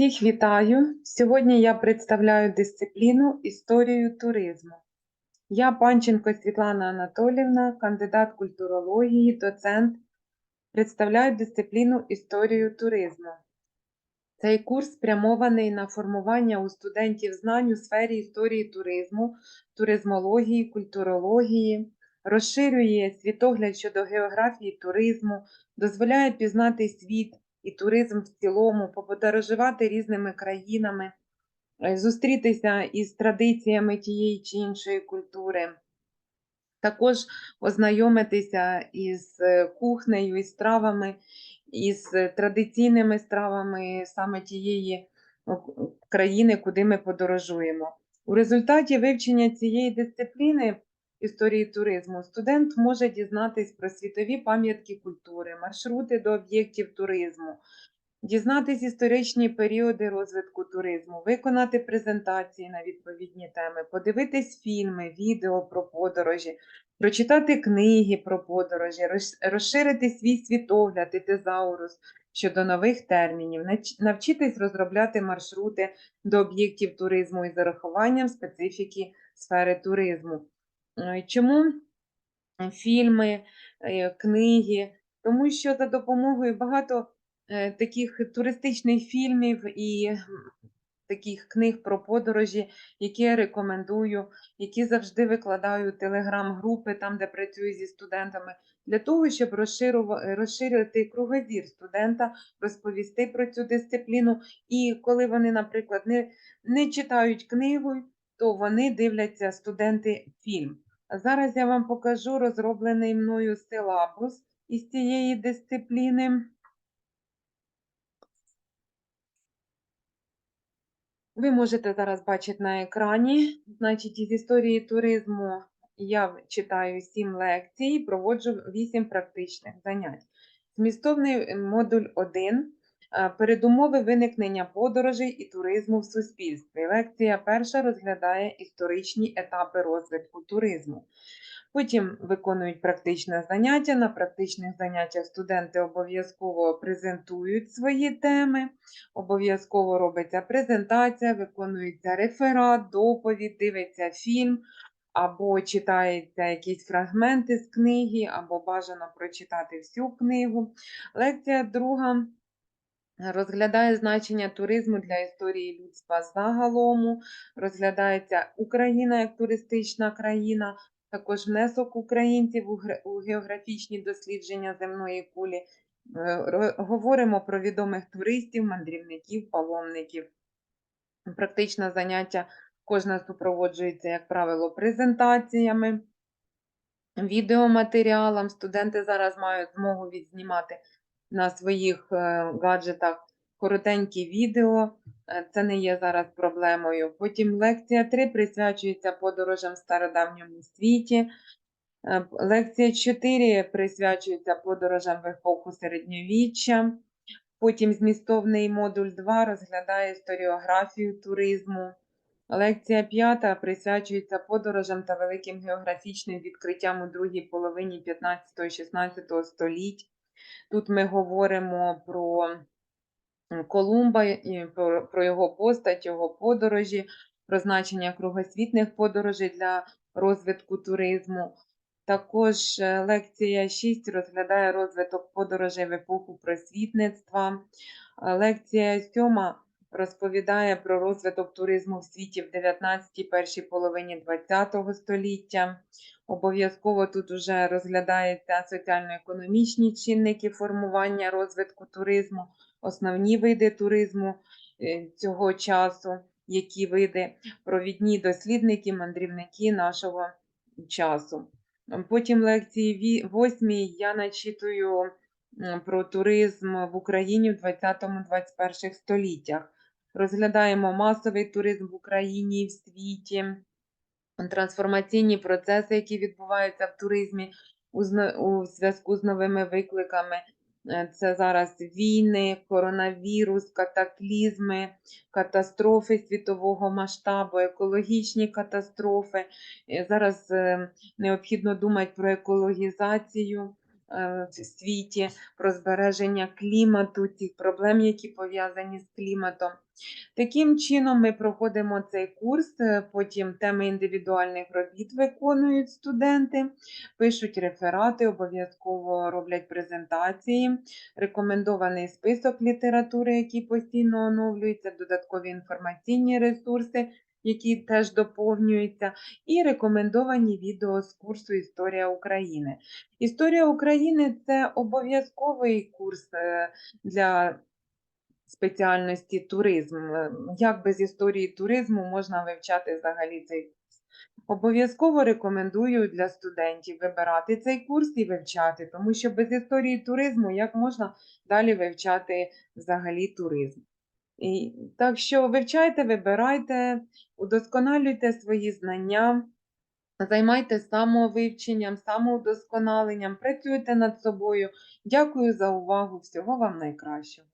Всіх вітаю! Сьогодні я представляю дисципліну історію туризму. Я Панченко Світлана Анатолівна, кандидат культурології, доцент. Представляю дисципліну історію туризму. Цей курс спрямований на формування у студентів знань у сфері історії туризму, туризмології, культурології, розширює світогляд щодо географії туризму, дозволяє пізнати світ і туризм в цілому, поподорожувати різними країнами, е, зустрітися із традиціями тієї чи іншої культури. Також ознайомитися із е, кухнею, із стравами, із е, традиційними стравами саме тієї країни, куди ми подорожуємо. У результаті вивчення цієї дисципліни історії туризму студент може дізнатись про світові пам'ятки культури, маршрути до об'єктів туризму, дізнатись історичні періоди розвитку туризму, виконати презентації на відповідні теми, подивитись фільми, відео про подорожі, прочитати книги про подорожі, розширити свій світогляд і тезаурус щодо нових термінів, навчитись розробляти маршрути до об'єктів туризму із зарахуванням специфіки сфери туризму. Е, Чому е, фільми, е, книги? Тому що за допомогою багато таких туристичних фільмів і таких книг про подорожі, які я рекомендую, які завжди викладаю телеграм-групи, там, де працюю зі студентами, для того, щоб розширити кругозір студента, розповісти про цю дисципліну. І коли вони, наприклад, не, не читають книгу, то вони дивляться студенти фільм. Зараз я вам покажу розроблений мною силабус із цієї дисципліни. Ви можете зараз бачити на екрані. Значить, із історії туризму я читаю 7 лекцій, проводжу 8 практичних занять. Змістовний модуль 1. Е, Передумови виникнення подорожей і туризму в суспільстві. Лекція перша розглядає історичні етапи розвитку туризму. Потім виконують практичне заняття. На практичних заняттях студенти обов'язково презентують свої теми, обов'язково робиться презентація, виконується реферат, доповідь, дивиться фільм, або читаються якісь фрагменти з книги, або бажано прочитати всю книгу. Лекція друга розглядає значення туризму для історії людства загалом, розглядається Україна як туристична країна, також внесок українців у географічні дослідження земної кулі. Е, Говоримо про відомих туристів, мандрівників, паломників. Практичне заняття кожне супроводжується, як правило, презентаціями, відеоматеріалом. Студенти зараз мають змогу відзнімати на своїх е, гаджетах коротенькі відео. Е, Це не є зараз проблемою. Потім лекція 3 присвячується подорожам в стародавньому світі. Е, Лекція 4 присвячується подорожам в епоху середньовіччя. Потім змістовний модуль 2 розглядає історіографію туризму. Лекція 5 присвячується подорожам та великим географічним відкриттям у другій половині 15-16 століть. Тут ми говоримо про Колумба і про, його постать, його подорожі, про значення кругосвітних подорожей для розвитку туризму. Також е, лекція 6 розглядає розвиток подорожей в епоху просвітництва. Е, Лекція 7 розповідає про розвиток туризму в світі в 19-й першій половині ХХ століття. Обов'язково тут вже розглядаються соціально-економічні чинники формування розвитку туризму, основні види туризму е, цього часу, які види провідні дослідники, мандрівники нашого часу. Потім лекції ві- восьмій я начитую про туризм в Україні в 20-21 століттях. Розглядаємо масовий туризм в Україні в світі, трансформаційні процеси, які відбуваються в туризмі у, зв'язку з новими викликами. Е, Це зараз війни, коронавірус, катаклізми, катастрофи світового масштабу, екологічні катастрофи. Е, Зараз е, необхідно думати про екологізацію світі, про збереження клімату, тих проблем, які пов'язані з кліматом. Таким чином, ми проходимо цей курс, е, потім теми індивідуальних робіт виконують студенти, пишуть реферати, обов'язково роблять презентації, рекомендований список літератури, який постійно оновлюється, додаткові інформаційні ресурси, які теж доповнюються, і рекомендовані відео з курсу Історія України. Історія України це обов'язковий курс е, для спеціальності туризм. Е, Як без історії туризму можна вивчати взагалі цей курс? Обов'язково рекомендую для студентів вибирати цей курс і вивчати, тому що без історії туризму як можна далі вивчати взагалі туризм. Так що вивчайте, вибирайте, удосконалюйте свої знання, займайтеся самовивченням, самоудосконаленням, працюйте над собою. Дякую за увагу. Всього вам найкращого.